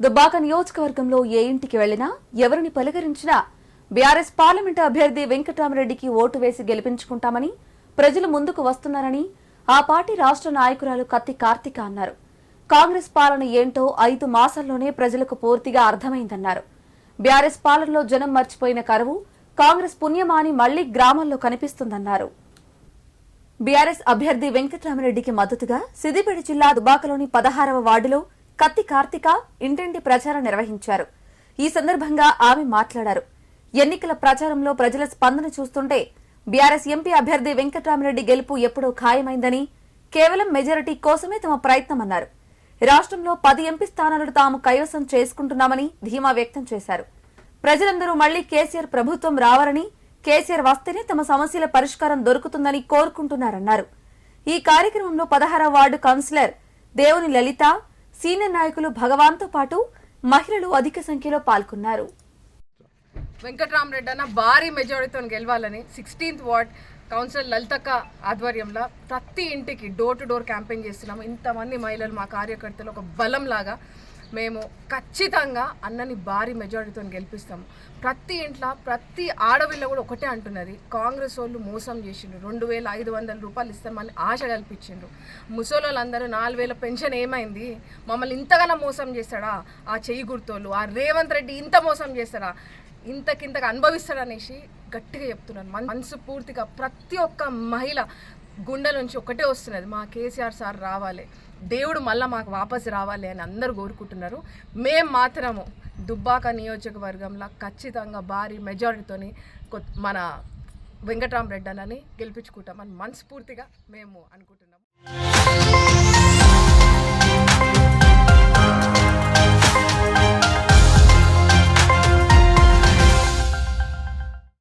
దుబ్బాక నియోజకవర్గంలో ఏ ఇంటికి వెళ్ళినా ఎవరిని పలకరించినా బీఆర్ఎస్ పార్లమెంటు అభ్యర్థి వెంకటరామరెడ్డికి ఓటు వేసి గెలిపించుకుంటామని ప్రజలు ముందుకు వస్తున్నారని ఆ పార్టీ రాష్ట్ర నాయకురాలు కత్తి కార్తిక అన్నారు. కాంగ్రెస్ పాలన ఏంటో ఐదు మాసాల్లోనే ప్రజలకు పూర్తిగా అర్థమైందన్నారు. బీఆర్ఎస్ పాలనలో జనం మర్చిపోయిన కరువు కాంగ్రెస్ పుణ్యమాని మళ్ళీ గ్రామాల్లో కనిపిస్తుందన్నారు. బీఆర్ఎస్ అభ్యర్థి వెంకటరామరెడ్డికి మద్దతుగా సిద్దిపేట జిల్లా దుబాకలోని పదహారవ వార్డులో కత్తి కార్తిక ఇంటింటి ప్రచారం నిర్వహించారు. ఈ సందర్భంగా ఆమె మాట్లాడారు. ఎన్నికల ప్రచారంలో ప్రజల స్పందన చూస్తుంటే బీఆర్ఎస్ ఎంపీ అభ్యర్థి వెంకటరామిరెడ్డి గెలుపు ఎప్పుడో ఖాయమైందని కేవలం మెజారిటీ కోసమే తమ ప్రయత్నమన్నారు. రాష్ట్రంలో పది ఎంపీ స్థానాలను తాము కైవసం చేసుకుంటున్నామని ధీమా వ్యక్తం చేశారు. ప్రజలందరూ మళ్ళీ కేసీఆర్ ప్రభుత్వం రావాలని కేసీఆర్ వస్తేనే తమ సమస్యల పరిష్కారం దొరుకుతుందని కోరుకుంటున్నారన్నారు. ఈ కార్యక్రమంలో పదహారవ వార్డు కౌన్సిలర్ దేవుని లలిత సీనియర్ నాయకులు భగవాన్తో పాటు మహిళలు అధిక సంఖ్యలో పాల్గొన్నారు. వెంకట్రామరెడ్డి అన్న భారీ మెజారిటీతో గెలవాలని సిక్స్టీన్త్ వార్డ్ కౌన్సిలర్ లలితక్క ఆధ్వర్యంలో ప్రతి ఇంటికి డోర్ టు డోర్ క్యాంపెయిన్ చేస్తున్నాము ఇంతమంది మహిళలు మా కార్యకర్తలు ఒక బలం లాగా మేము ఖచ్చితంగా అన్నని భారీ మెజారిటీతో గెలిపిస్తాము ప్రతి ఇంట్లో ప్రతి ఆడవిల్ల కూడా ఒకటే అంటున్నది కాంగ్రెస్ వాళ్ళు మోసం చేసిండ్రు. రెండు వేల ఐదు వందల రూపాయలు ఇస్తామని ఆశ కల్పించిండ్రు. ముసలోళ్ళందరూ నాలుగు వేల పెన్షన్ ఏమైంది? మమ్మల్ని ఇంతగానో మోసం చేస్తాడా? ఆ చెయ్యి గుర్తోళ్ళు ఆ రేవంత్ రెడ్డి ఇంత మోసం చేస్తాడా? ఇంతకింతగా అనుభవిస్తాడనేసి గట్టిగా చెప్తున్నాను. మన మనసు పూర్తిగా ప్రతి ఒక్క మహిళ గుండె నుంచి ఒకటే వస్తున్నది. మా కేసీఆర్ సార్ రావాలి. దేవుడు మళ్ళీ మాకు వాపసు రావాలి అని అందరూ కోరుకుంటున్నారు. మేం మాత్రము దుబ్బాక నియోజకవర్గంలో ఖచ్చితంగా భారీ మెజారిటీతోని మన వెంకటరామరెడ్డి అన్నని గెలిపించుకుంటామని మనస్ఫూర్తిగా మేము అనుకుంటున్నాము.